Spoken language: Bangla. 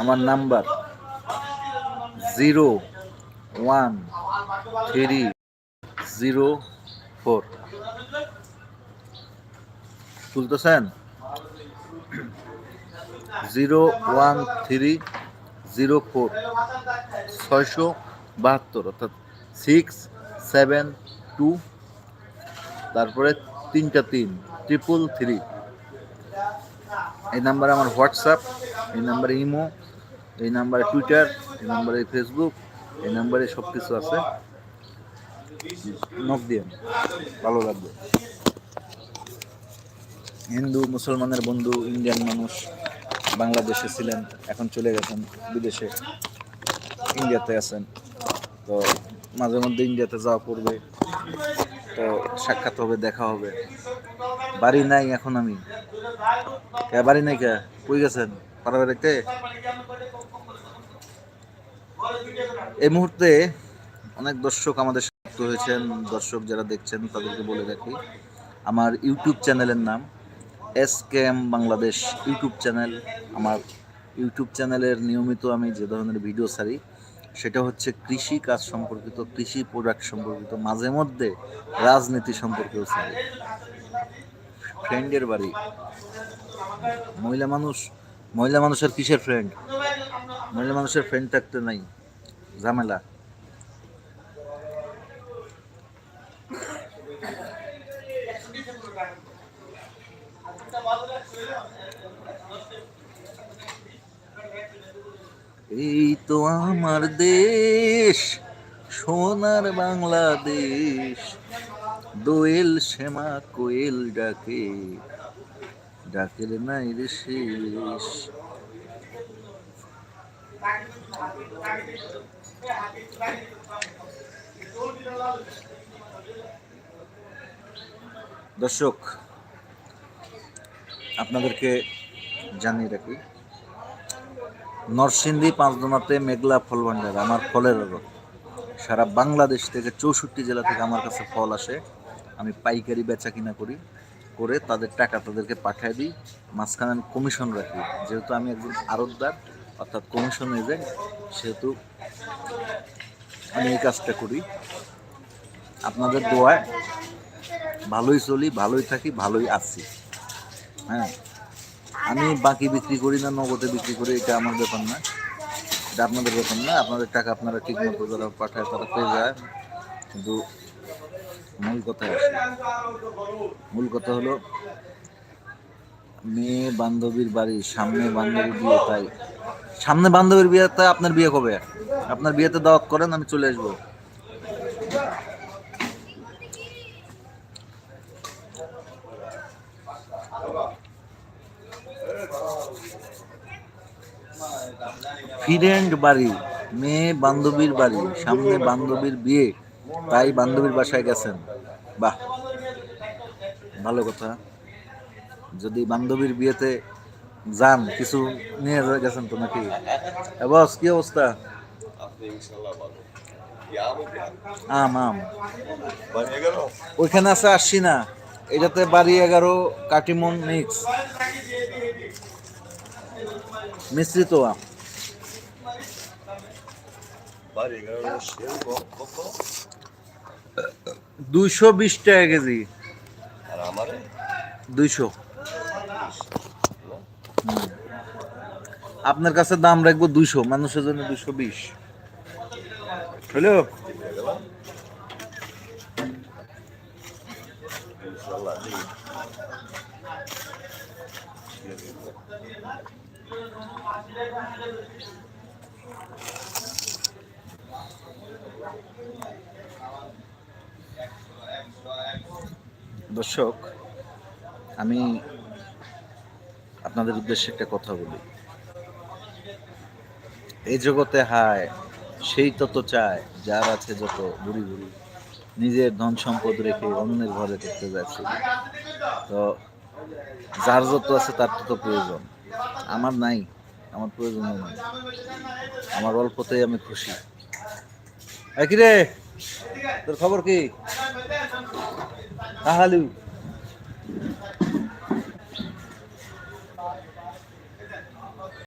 আমার number zero one three zero four. তুলতেছেন? Zero one three zero four. ছয়শো বাহাত্তর, অর্থাৎ সিক্স সেভেন টু, তারপরে তিনটা তিন, ট্রিপল থ্রি। এই নাম্বারে আমার হোয়াটসঅ্যাপ। এই নাম্বারে ইমো, এই নাম্বারে টুইটার, এই নাম্বারে ফেসবুক, এই নাম্বারে সব কিছু আছে। নক দিয়ে, ভালো লাগবে। হিন্দু, মুসলমানের বন্ধু, ইন্ডিয়ান মানুষ, বাংলাদেশে ছিলেন, এখন চলে গেছেন, বিদেশে, ইন্ডিয়াতে আছেন। তো মাঝে মধ্যে ইন্ডিয়াতে যাওয়া পড়বে, তো সাক্ষাৎ হবে, দেখা হবে। বাড়ি নাই এখন আমি। বাড়ি নাই কে? কই গেছেন? বাড়িতে এই মুহূর্তে অনেক দর্শক আমাদের সাথে হয়েছেন। দর্শক যারা দেখছেন, তাদেরকে বলে রাখি, আমার ইউটিউব চ্যানেলের নাম S K M Bangladesh YouTube channel. আমার ইউটিউব চ্যানেলের নিয়মিত আমি যে ধরনের ভিডিও ছাড়ি, সেটা হচ্ছে কৃষি কাজ সম্পর্কিত, কৃষি প্রোডাক্ট সম্পর্কিত, মাঝে মধ্যে রাজনীতি সম্পর্কেও ছাড়ি। ফ্রেন্ডের বাড়ি। মহিলা মানুষ মহিলা মানুষের কিসের ফ্রেন্ড মহিলা মানুষের ফ্রেন্ড থাকতে নাই। ঝামেলা। এই তো আমার দেশ, সোনার বাংলাদেশ। দোয়েল শ্যামা কোয়েল ডাকে ডাকের নাই রে শেষ। দর্শক, আপনাদেরকে জানিয়ে রাখি, নরসিংদী পাঁচদোনাতে মেঘলা ফল ভান্ডার আমার ফলের। সারা বাংলাদেশ থেকে চৌষট্টি জেলা থেকে আমার কাছে ফল আসে। আমি পাইকারি বেচা কিনা করি। করে তাদের টাকা তাদেরকে পাঠিয়ে দিই, মাঝখানে আমি কমিশন রাখি। যেহেতু আমি একজন আড়তদার অর্থাৎ কমিশন এজেন্ট সেহেতু আমি এই কাজটা করি। আপনাদের দোয়ায় ভালোই চলি, ভালোই থাকি, ভালোই আছি। হ্যাঁ আমি বাকি বিক্রি করি না, নগদে বিক্রি করি, এটা আমার ব্যাপার না। এটা আপনাদের ব্যাপার না, আপনাদের টাকা আপনারা ঠিক মতো যারা পাঠায় তারা পেয়ে যায়। কিন্তু মূল আসে মূল কথা হলো, মেয়ে বান্ধবীর বাড়ি, সামনে বান্ধবীর বিয়ে, তাই। সামনে বান্ধবীর বিয়ে তাই আপনার বিয়ে কবে? আপনার বিয়েতে দাওয়াত করেন, আমি চলে আসব। ফ্রেন্ড বাড়ি, মেয়ে বান্ধবীর বাড়ি, সামনে বান্ধবীর বিয়ে। তাই বান্ধবীর বাসায় গেছেন। বাহ, ভালো কথা। যদি বান্ধবীর বিয়েতে যান, কিছু নিয়ে গেছেন তো নাকি? বস, কি অবস্থা? আম আম। ওইখানে আছে আসছি না, এটাতে বাড়ি এগারো, কাটিমন মিক্স। মিশ্রিত আম। দুইশো বিশ টাকা কেজি। আর আমারে? দুইশো। আপনার কাছে দাম রাখব দুইশো মানুষের জন্য দুইশো বিশ। হ্যালো? ইনশাল্লাহ। দর্শক, আমি আপনাদের উদ্দেশ্যে একটা কথা বলি। এই জগতে হায়, সেই তত চায়, যার আছে যত বুড়ি বুড়ি। নিজের ধন সম্পদ রেখে অন্যের ঘরে করতে যাচ্ছে। তো যার যত আছে তার তত প্রয়োজন। আমার নাই, আমার প্রয়োজন নাই। আমার অল্পতেই আমি খুশি। কি রে? তোর খবর কি? Hallelujah.